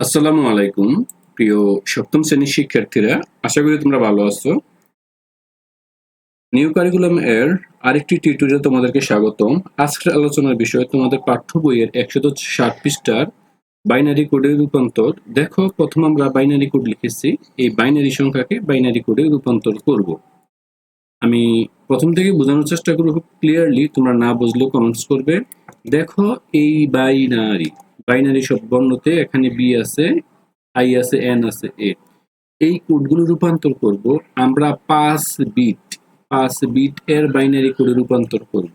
আসসালামু আলাইকুম, প্রিয় সপ্তম শ্রেণির শিক্ষার্থীরা। আশা করি তোমরা ভালো আছো। নিউ কারিকুলাম এর আরেকটি টিউটোরিয়াল তোমাদেরকে স্বাগতম। আজকের আলোচনার বিষয় তোমাদের পাঠ্য বইয়ের একশত ষাট পৃষ্ঠার বাইনারি কোডের রূপান্তর। দেখো, প্রথম আমরা বাইনারি কোড লিখেছি। এই বাইনারি সংখ্যাকে বাইনারি কোডে রূপান্তর করব। আমি প্রথম থেকে বোঝানোর চেষ্টা করব ক্লিয়ারলি তোমরা না বুঝলেও কমেন্টস করবে। দেখো, এই বাইনারি বাইনারি সব বর্ণতে এখানে বি আছে আই আছে এন আছে এ এই কোডগুলো রূপান্তর করব, আমরা পাঁচ বিট পাঁচ বিট এর বাইনারি কোডে রূপান্তর করব।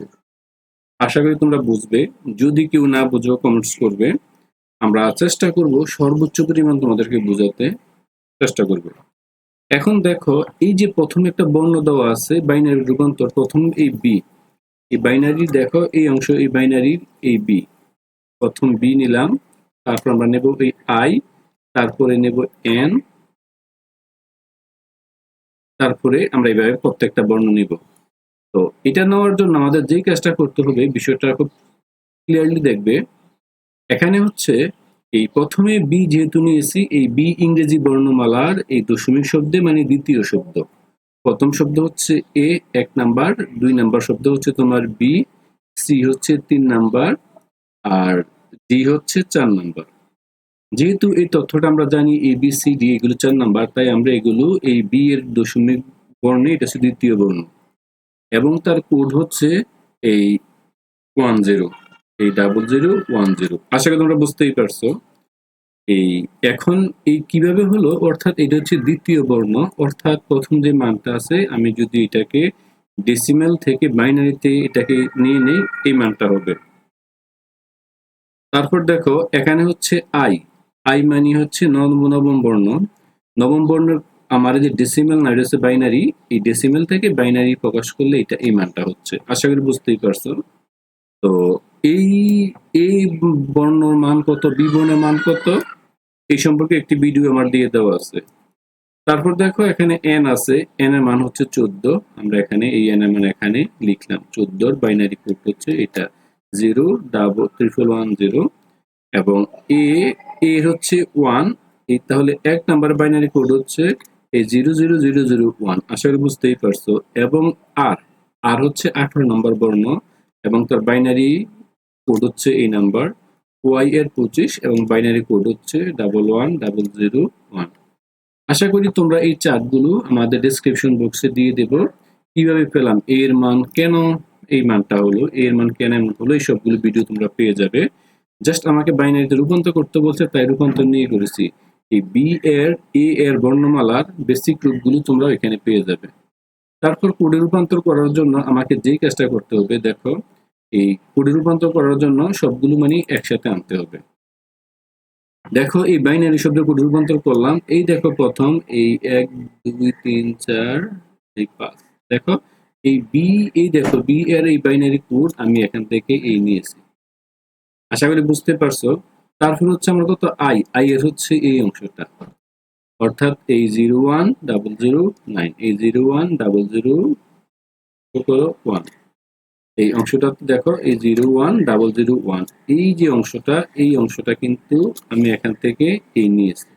আশা করি তোমরা বুঝবে, যদি কেউ না বুঝো কমেন্টস করবে। আমরা চেষ্টা করব সর্বোচ্চ পরিমাণ তোমাদেরকে বোঝাতে, চেষ্টা করব। এখন দেখো, এই যে প্রথম একটা বর্ণ দেওয়া আছে বাইনারি রূপান্তর, প্রথম এই বি এই বাইনারি দেখো, এই অংশ, এই বাইনারির এই বি প্রথম বি নিলাম, তারপর আমরা নেব এই আই তারপরে নেব এন তারপরে আমরা এইভাবে প্রত্যেকটা বর্ণ নিব। তো এটা নেওয়ার জন্য আমাদের যেই কাজটা করতে হবে, বিষয়টা খুব ক্লিয়ারলি দেখবে, এখানে হচ্ছে এই প্রথমে বি যেহেতু নিয়েছি, এই বি ইংরেজি বর্ণমালার এই দশমিক শব্দে মানে দ্বিতীয় শব্দ। প্রথম শব্দ হচ্ছে এ এক নাম্বার, দুই নাম্বার শব্দ হচ্ছে তোমার বি সি হচ্ছে তিন নাম্বার আর ডি হচ্ছে চার নাম্বার। যেহেতু এই তথ্যটা আমরা জানি এ বি সি ডি এগুলো চার নাম্বার, তাই আমরা এগুলো এই বি এর দশমিক বর্ণে, এটা হচ্ছে দ্বিতীয় বর্ণ। এবং তার কোড হচ্ছে এই ওয়ান জিরো এই ডাবল জিরো ওয়ান জিরো আশা করি তোমরা বুঝতেই পারছ। এই এখন এই কীভাবে হলো? অর্থাৎ এটা হচ্ছে দ্বিতীয় বর্ণ। অর্থাৎ প্রথম যে মানটা আছে, আমি যদি এটাকে ডেসিমেল থেকে বাইনারিতে এটাকে নিয়ে নেই, এই মানটা হবে। তারপর দেখো, এখানে হচ্ছে আই আই মানে হচ্ছে নবম বর্ণ। নবম বর্ণের আমার যে ডেসিমেল না, এটা হচ্ছে বাইনারি এই ডেসিমেল থেকে বাইনারি প্রকাশ করলে এটা এই মানটা হচ্ছে। আশা করি বুঝতেই পারছ। তো এই এই বর্ণর মান কত বি বর্ণের মান কত, এই সম্পর্কে একটি ভিডিও আমার দিয়ে দেওয়া আছে। তারপর দেখো, এখানে এন আছে। এন এর মান হচ্ছে চোদ্দ। আমরা এখানে এই এন এর মান এখানে লিখলাম। চোদ্দোর বাইনারি কোড হচ্ছে এটা। Zero double triple one zero এবং এ এর হচ্ছে ওয়ান এই তাহলে এক নাম্বার বাইনারি কোড হচ্ছে এই zero zero zero zero one আশা করি বুঝতেই পারছ। এবং আর আর হচ্ছে আঠারো নম্বর বর্ণ এবং তার বাইনারি কোড হচ্ছে এই নাম্বার ওয়াই এর পঁচিশ এবং বাইনারি কোড হচ্ছে double one double zero one আশা করি তোমরা এই চার্টগুলো আমাদের ডিসক্রিপশন বক্সে দিয়ে দেব। কীভাবে পেলাম এর মান? কেন? এই মানটা হলো, এর মান কেন এমন হলো, এই সবগুলো ভিডিও তোমরা পেয়ে যাবে। জাস্ট আমাকে বাইনারিতে রূপান্তর করতে বলছে, তাই রূপান্তর নিয়ে করেছি। এই বি এর এ এর বর্ণমালার বেসিক রূপগুলো তোমরা এখানে পেয়ে যাবে। তারপর কোডে রূপান্তর করার জন্য আমাকে যেই কাজটা করতে হবে, দেখো, এই কোডে রূপান্তর করার জন্য সবগুলো মানে একসাথে আনতে হবে। দেখো, এই বাইনারি শব্দ কোডে রূপান্তর করলাম। এই দেখো প্রথম, এই এক, দুই, তিন, চার, এই পাঁচ। দেখো এই বি এই দেখো বি এর এই বাইনারি কোড আমি এখান থেকে এই নিয়েছি। আশা করি বুঝতে পারছ? তারপর হচ্ছে আমরা কত? আই আই এর হচ্ছে এই অংশটা। অর্থাৎ এই zero one double zero nine এই zero one double zero one এই অংশটা দেখো, এই zero one double zero one এই যে অংশটা, এই অংশটা কিন্তু আমি এখান থেকে এই নিয়েছি।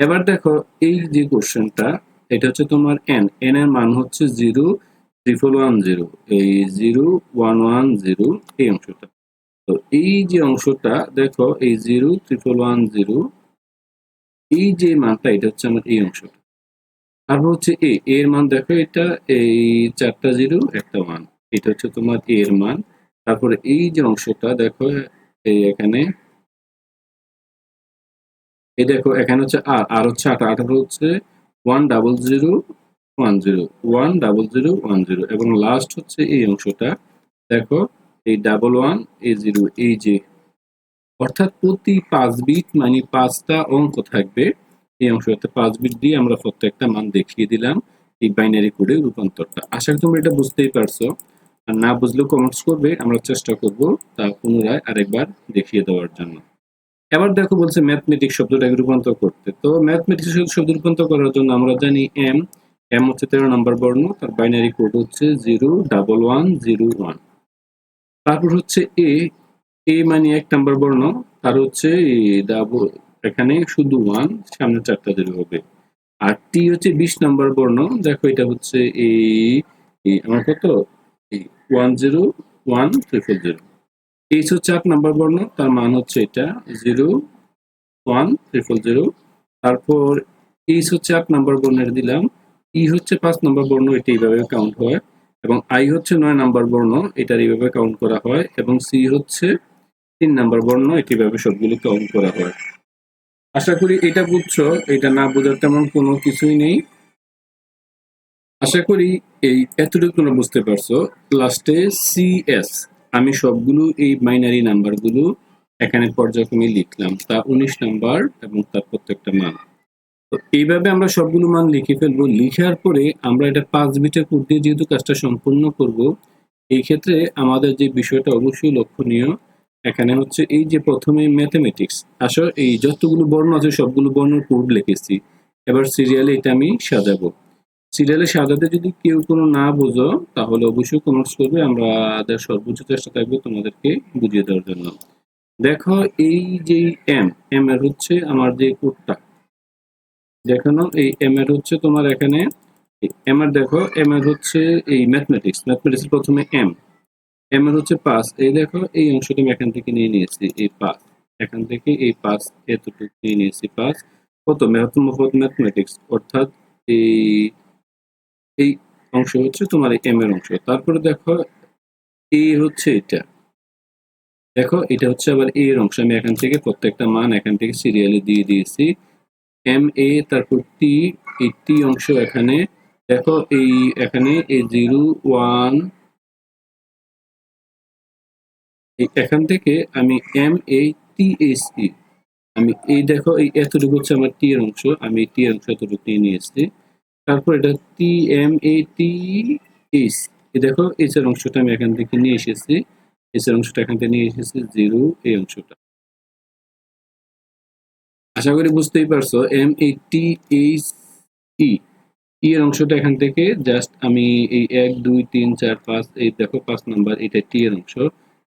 এবার দেখো, এই যে কোশ্চেনটা এটা হচ্ছে তোমার এন এন এর মান হচ্ছে জিরো ট্রিপল ওয়ান জিরো এই জিরো ওয়ান ওয়ান জিরো এই অংশটা। তো এই যে অংশটা, দেখো, এই জিরো ট্রিপল ওয়ান জিরো এই যে মানটা, এটা হচ্ছে আমার এই অংশটা। তারপর হচ্ছে এ এর মান দেখো, এটা এই চারটা জিরো, একটা ওয়ান এটা হচ্ছে তোমার এ এর মান। তারপরে এই যে অংশটা, দেখো, এই এখানে। এই দেখো, এখানে হচ্ছে আর আর হচ্ছে আট আঠারো হচ্ছে one double zero one zero one double zero one zero এবং লাস্ট হচ্ছে এই অংশটা। দেখো, এই ডাবল ওয়ান এই জিরো এই যে, অর্থাৎ প্রতি পাঁচ বিট মানে পাঁচটা অঙ্ক থাকবে এই অংশটাতে। পাঁচ বিট দিয়ে আমরা প্রত্যেকটা মান দেখিয়ে দিলাম এই বাইনারি কোডে রূপান্তরটা। আশা করি তোমরা এটা বুঝতেই পারছ। আর না বুঝলেও কমেন্টস করবে, আমরা চেষ্টা করব তা পুনরায় আরেকবার দেখিয়ে দেওয়ার জন্য। এবার দেখো বলছে ম্যাথমেটিক্স শব্দটাকে রূপান্তর করতে। তো ম্যাথমেটিক্স শব্দ রূপান্তর করার জন্য আমরা জানি এম এম হচ্ছে তেরো নম্বর বর্ণ, তার বাইনারি কোড হচ্ছে zero double one zero one তারপর হচ্ছে এ এ মানে এক নাম্বার বর্ণ তার হচ্ছে এখানে শুধু ওয়ান সামনে চারটা জিরো হবে। আর টি হচ্ছে বিশ নম্বর বর্ণ, দেখো এটা হচ্ছে এই আমার কত? One zero one triple zero H হচ্ছে আট নম্বর বর্ণ, তার মান হচ্ছে এটা, জিরো, ওয়ান ট্রিপল জিরো তারপর এইচ হচ্ছে আট নম্বর বর্ণের দিলাম। ই হচ্ছে পাঁচ নম্বর বর্ণ, এটা এইভাবে কাউন্ট হয়। এবং আই হচ্ছে নয় নম্বর বর্ণ, এটার এইভাবে কাউন্ট করা হয়। এবং সি হচ্ছে তিন নম্বর বর্ণ, এটি ভাবে সবগুলো কাউন্ট করা হয়। আশা করি এটা বুঝছ, এটা না বোঝার তেমন কোনো কিছুই নেই। আশা করি এই এতটুকু বুঝতে পারছ। লাস্টে সিএস আমি সবগুলো এই বাইনারি নাম্বারগুলো এখানে পর্যায়ক্রমে লিখলাম। তা উনিশ নাম্বার এবং তার প্রত্যেকটা মান। তো এইভাবে আমরা সবগুলো মান লিখে ফেলব। লিখার পরে আমরা এটা পাঁচ বিটের কোড দিয়ে যেহেতু কাজটা সম্পূর্ণ করব, এই ক্ষেত্রে আমাদের যে বিষয়টা অবশ্যই লক্ষণীয়, এখানে হচ্ছে এই যে প্রথমে ম্যাথমেটিক্স আসলে এই যতগুলো বর্ণ আছে সবগুলো বর্ণের কোড লিখেছি। এবার সিরিয়ালে এটা আমি সাজাবো। সিরিয়ালে সাজাতে যদি কেউ কোনো না বোঝো, তাহলে অবশ্যই কমেন্টস করবে। আমরা আমাদের সর্বোচ্চ চেষ্টা থাকবে তোমাদেরকে বুঝিয়ে দেওয়ার জন্য। দেখো, এই যে এম এম এর হচ্ছে আমার যে কোডটা। দেখানো এই এম এর হচ্ছে তোমার এখানে এম এর দেখো এম এর হচ্ছে এই ম্যাথমেটিক্স ম্যাথমেটিক্স প্রথমে এম এম এর হচ্ছে পাস এই দেখো, এই অংশটা আমি এখান থেকে নিয়ে নিয়েছি, এই পাস এখান থেকে এই পাস এতটুকু নিয়ে নিয়েছি পাস কত? ম্যাথমেটিক্স অর্থাৎ এই এই অংশ হচ্ছে তোমার এম এর অংশ। তারপরে দেখো, এ হচ্ছে এটা। দেখো, এটা হচ্ছে আবার এ এর অংশ। আমি এখান থেকে প্রত্যেকটা মান এখান থেকে সিরিয়ালে দিয়ে দিয়েছি। এম এ তারপর টি এই টি অংশ এখানে। দেখো, এই এখানে এ জিরো, ওয়ান এখান থেকে আমি M A T S E আমি এই দেখো, এই এতটুকু হচ্ছে আমার টি এর অংশ। আমি টি এর অংশ এতটুকু নিয়ে নিয়েছি। তারপর এটা T M A T H এই দেখো এইচ এর অংশটা আমি এখান থেকে নিয়ে এসেছি। এইচ এর অংশটা এখান থেকে নিয়ে এসেছি, জিরো, এই অংশটা। আশা করি বুঝতেই পারছ M A T H E ই এর অংশটা এখান থেকে জাস্ট আমি এই এক, দুই, তিন, চার, পাঁচ, এই দেখো, পাঁচ নাম্বার, এটা টি এর অংশ।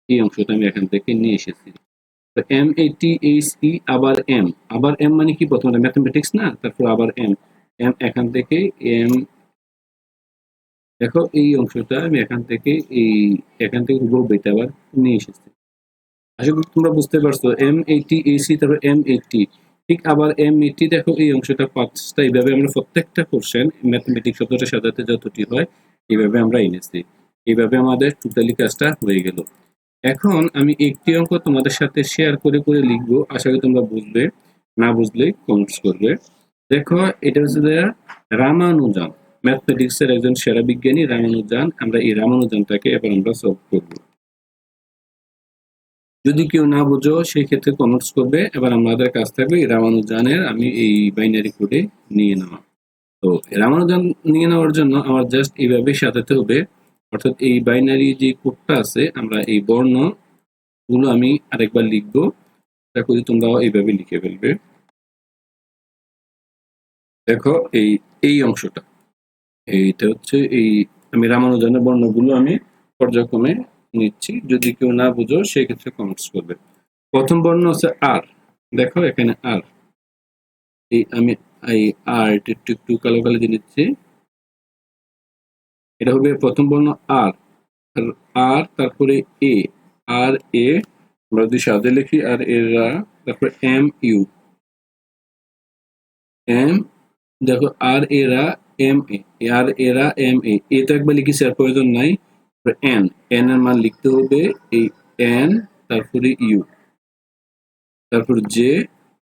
এই অংশটা আমি এখান থেকে নিয়ে এসেছি। M A T H E আবার এম আবার এম মানে কি? প্রথমে ম্যাথমেটিক্স না, তারপর আবার এম এম এখান থেকে এম দেখো এই অংশটা আমি এখান থেকে এই এখান থেকে আবার নিয়ে এসেছি। তোমরা বুঝতে পারছ এম এইটি এসি তারপর এম এইটি ঠিক আবার এম এইটি দেখো এই অংশটা পাঁচটা, এইভাবে আমরা প্রত্যেকটা কোশ্চেন ম্যাথমেটিক্স শব্দটা সাজাতে যতটি হয়, এইভাবে আমরা এনেছি। এইভাবে আমাদের টোটালি কাজটা হয়ে গেল। এখন আমি একটি অঙ্ক তোমাদের সাথে শেয়ার করে করে লিখব, আশা করি তোমরা বুঝবে, না বুঝলে কমেন্টস করবে। দেখো, এটা হচ্ছে রামানুজান ম্যাথমেটিক্স এর একজন সেরা বিজ্ঞানী রামানুজান। আমরা এই রামানুজানটাকে এবার আমরা সলভ করব। যদি কেউ না বুঝো সেই ক্ষেত্রে কমেন্টস করবে। এবার আমাদের কাছ থাকবে এই রামানুজানের, আমি এই বাইনারি কোডে নিয়ে নেওয়া। তো রামানুজান নিয়ে নেওয়ার জন্য আমার জাস্ট এইভাবে সাজাতে হবে। অর্থাৎ এই বাইনারি যে কোডটা আছে, আমরা এই বর্ণগুলো আমি আরেকবার লিখব। আশা করি তোমরাও এইভাবে লিখে ফেলবে। দেখো, এই এই অংশটা। এইটা হচ্ছে এই আমি রামানুজনের বর্ণগুলো আমি পর্যায়ক্রমে নিচ্ছি। যদি কেউ না বুঝো, সেক্ষেত্রে কমেন্টস করবে। প্রথম বর্ণ হচ্ছে আর। দেখো, এখানে আর। এই আমি, এই আর একটু একটু কালো কালো নিচ্ছি এটা হবে প্রথম বর্ণ আর। আর তারপরে এ। আর, এ, আমরা যদি সাদে লিখি, আর এরা তারপরে এম, ইউ। এম দেখো আর এরা এম এ আর এরা এম এ এ তো একবার লিখেছি, আর প্রয়োজন নাই। এন এন এর মান লিখতে হবে, এই এন তারপরে ইউ তারপর যে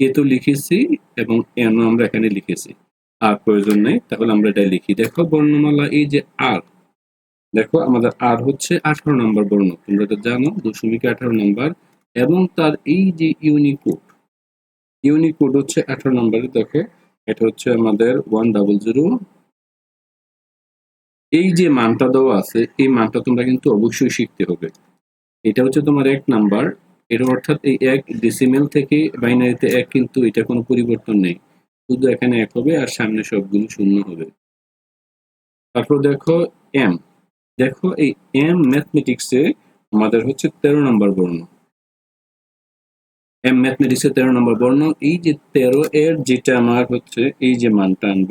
এ তো লিখেছি, এবং এন আমরা এখানে লিখেছি। আর প্রয়োজন নেই, তাহলে আমরা এটা লিখি। দেখো, বর্ণমালা এই যে আর দেখো, আমাদের আর হচ্ছে আঠারো নম্বর বর্ণ। তোমরা তো জানো, দশমিক আঠারো নম্বর, এবং তার এই যে ইউনিকোড ইউনিকোড হচ্ছে আঠারো নম্বরে, দেখো। এটা হচ্ছে আমাদের ওয়ান ডাবল জিরো এই যে মানটা দেওয়া আছে, এই মানটা তোমরা কিন্তু অবশ্যই শিখতে হবে। এটা হচ্ছে তোমার এক নাম্বার। এর অর্থাৎ এই এক ডেসিমেল থেকে বাইনারিতে এক কিন্তু এটা কোনো পরিবর্তন নেই। শুধু এখানে এক হবে আর সামনে সবগুলো শূন্য হবে। তারপর দেখো এম দেখো এই এম ম্যাথমেটিক্সে আমাদের হচ্ছে তেরো নম্বর বর্ণ। এম ম্যাথমেটিক্সের তেরো নম্বর বর্ণ। এই যে তেরো এর যেটা আমার হচ্ছে, এই যে মানটা আনব,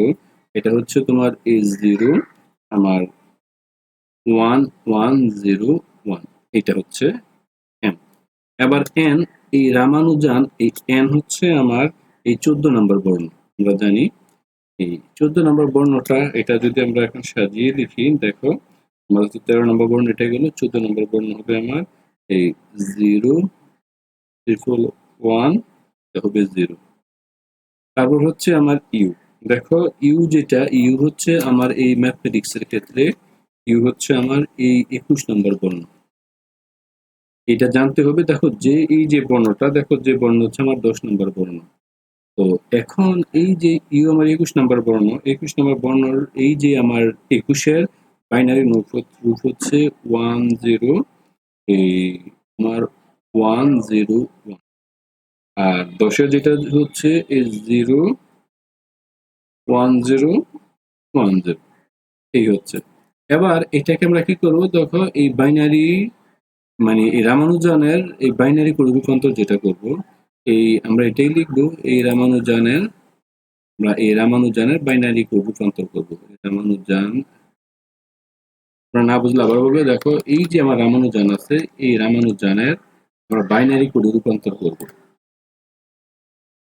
এটা হচ্ছে তোমার এই জিরো আমার ওয়ান ওয়ান জিরো ওয়ান এটা হচ্ছে এম এবার এন এই রামানুজান, এই এন হচ্ছে আমার এই চোদ্দ নম্বর বর্ণ। আমরা জানি, এই চোদ্দ নম্বর বর্ণটা, এটা যদি আমরা এখন সাজিয়ে লিখি দেখো, আমাদের তেরো নম্বর বর্ণ, এটা গেল, চোদ্দ নম্বর বর্ণ হবে আমার এই জিরো ট্রিপল ওয়ান হবে জিরো তারপর হচ্ছে আমার ইউ দেখো ইউ যেটা ইউ হচ্ছে আমার এই ম্যাথমেটিক্স এর ক্ষেত্রে ইউ হচ্ছে আমার এই একুশ নম্বর বর্ণ। এটা জানতে হবে, দেখো, যে এই যে বর্ণটা, দেখো, যে বর্ণ হচ্ছে আমার দশ নম্বর বর্ণ। তো এখন এই যে ইউ আমার একুশ নম্বর বর্ণ, একুশ নম্বর বর্ণর এই যে আমার একুশের বাইনারি রূপ হচ্ছে ওয়ান জিরো এই, আমার ওয়ান জিরো ওয়ান। আর দশের যেটা হচ্ছে zero one zero one zero. এই হচ্ছে। এবার এটাকে আমরা কি করব? দেখো, এই বাইনারি মানে এই রামানুজনের এই বাইনারি রূপান্তর যেটা করব, এই আমরা এটাই লিখব, এই রামানুজনের, আমরা এই রামানুজনের বাইনারি রূপান্তর করব। রামানুজান, আমরা না বুঝলে আবার বলব, দেখো, এই যে আমার রামানুজান আছে, এই রামানুজানের আমরা বাইনারি কোডে রূপান্তর করব।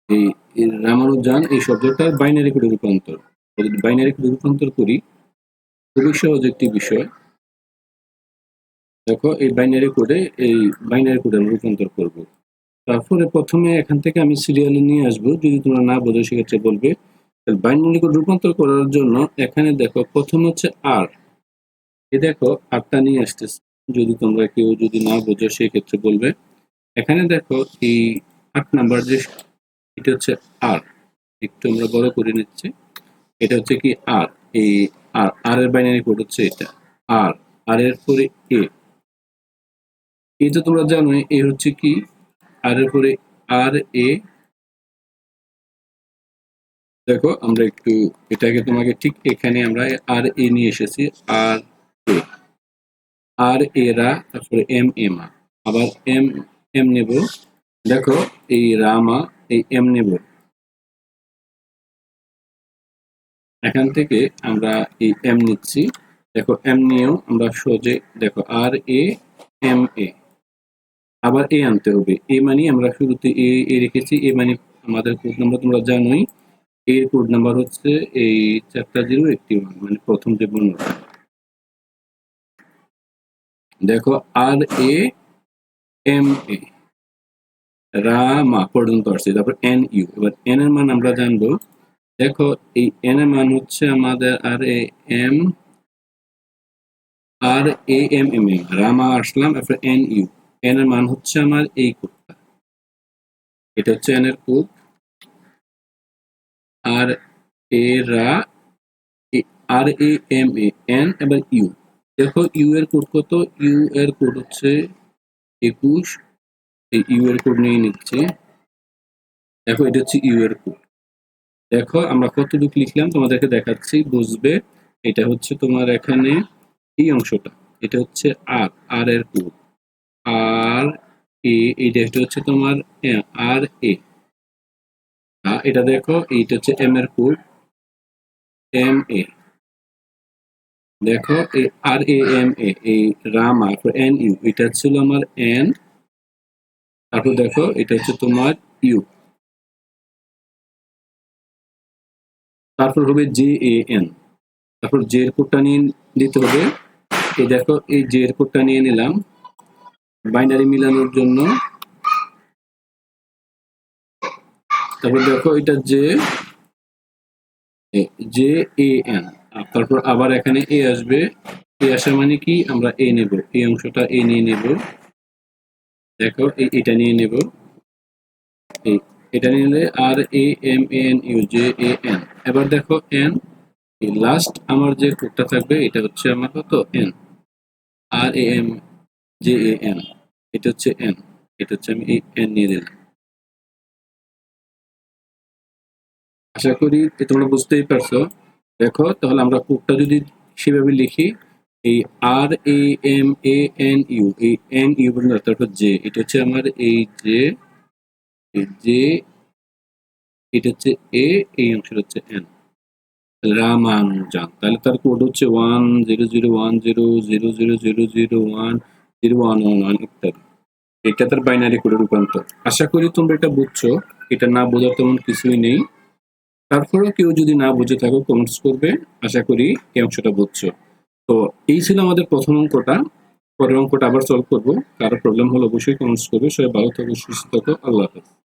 এই রামানুজান এই শব্দটার বাইনারি কোডে রূপান্তর। যদি বাইনারি কোডে রূপান্তর করি, খুবই সহজ একটি বিষয়। দেখো, এই বাইনারি কোডে এই বাইনারি কোডে আমি রূপান্তর করব। তারপরে প্রথমে এখান থেকে আমি সিরিয়ালে নিয়ে আসব। যদি তোমরা না বোঝো, সেক্ষেত্রে বলবে বাইনারি কোড রূপান্তর করার জন্য এখানে দেখো, প্রথম হচ্ছে আর এ দেখো আটটা নিয়ে আসতেছে। যদি তোমরা কেউ যদি না বোঝো, সেক্ষেত্রে বলবে এখানে দেখো এই আট নাম্বার যে এটা হচ্ছে আর। একটু আমরা বড় করে নিচ্ছি। এটা হচ্ছে কি আর? এই আর আর এর বাইনারি কোড হচ্ছে এটা। আর আর এর পরে এ। এই তো তোমরা জানো এ হচ্ছে কি? আর এর পরে আর এ। দেখো, আমরা একটু এটাকে তোমাকে ঠিক এখানে আমরা আর এ নিয়ে এসেছি, আর এ। আর এরা, তারপরে এম এম আবার এম এম নেব দেখো, এই রামা, এই এম নেব এখান থেকে আমরা এই এম নিচ্ছি। দেখো এম নিয়েও আমরা সহজে, দেখো আর এ এম এ আবার এ আনতে হবে। এ মানে আমরা শুরুতে এ এ রেখেছি। এ মানে আমাদের কোড নাম্বার তোমরা জানোই। এর কোড নাম্বার হচ্ছে এই চারটা জিরো একটি মানে প্রথম যে বর্ণটা দেখো আর এ এম এ রামা পর্যন্ত আসছে তারপর এন ইউ এবার এন এর মান আমরা জানব। দেখো, এই এন এর মান হচ্ছে আমাদের R A M R A M M M Rama আসলাম, তারপর এন ইউ এন এর মান হচ্ছে আমার এই কোডটা। এটা হচ্ছে এন এর কোড। আর এ রা R A M A N এবার ইউ দেখো ইউ এর কোড কত? ইউ এর কোড হচ্ছে একুশ, এই ইউ এর কোড নিয়ে নিচ্ছে। দেখো, এটা হচ্ছে ইউ এর কোড দেখো, আমরা কতটুকু লিখলাম? তোমাদেরকে দেখাচ্ছি, বুঝবে? এটা হচ্ছে তোমার এখানে এই অংশটা। এটা হচ্ছে আর আর এর কোড আর এ এইটা হচ্ছে তোমার আর এ এটা দেখো, এইটা হচ্ছে এম এর কোড এম এ দেখো, এই আর এ এম এ এই রামা এন ইউ এটা ছিল আমার এন তারপর দেখো, এটা হচ্ছে তোমার ইউ তারপর হবে জে এ এন তারপর জে এর কোডটা নিয়ে দিতে হবে। এই দেখো, এই জে এর কোডটা নিয়ে নিলাম বাইনারি মিলানোর জন্য। তারপর দেখো, এটা জে জে এ এন তারপর আবার এখানে এ আসবে। এ আসা মানে কি? আমরা এ নেব। এই অংশটা এ নিয়ে নেব। দেখো এটা নিয়ে নেব। এটা নিয়ে নিলে R A M N U J A N এবার দেখো এন এই লাস্ট আমার যে কোডটা থাকবে, এটা হচ্ছে আমার কত? N R A M J A N এটা হচ্ছে এন এটা হচ্ছে আমি এই এন নিয়ে দিলাম আশা করি তোমরা বুঝতেই পারছ। দেখো, তাহলে আমরা কোডটা যদি সেভাবে লিখি, এই R A M A N U এই এন ইউ তারপর জে এটা হচ্ছে আমার এই যে এই এটা হচ্ছে এ এই অংশটা হচ্ছে এন রামানুজান, তাহলে তার কোড হচ্ছে one zero zero one zero zero zero zero zero one zero one one one ইত্যাদি। এটা তার বাইনারি কোডে রূপান্তর। আশা করি তোমরা এটা বুঝছ, এটা না বোঝার তেমন কিছুই নেই। তারপরেও কেউ যদি না বুঝে থাকো কমেন্টস করবে। আশা করি এই অংশটা বুঝছ। তো এই ছিল আমাদের প্রথম অঙ্কটা। পরের অঙ্কটা আবার সলভ করব। কারও প্রবলেম হলে অবশ্যই কমেন্টস করবে। সবাই ভালো থাকো, সুস্থ থাকো। আল্লাহ হাফেজ।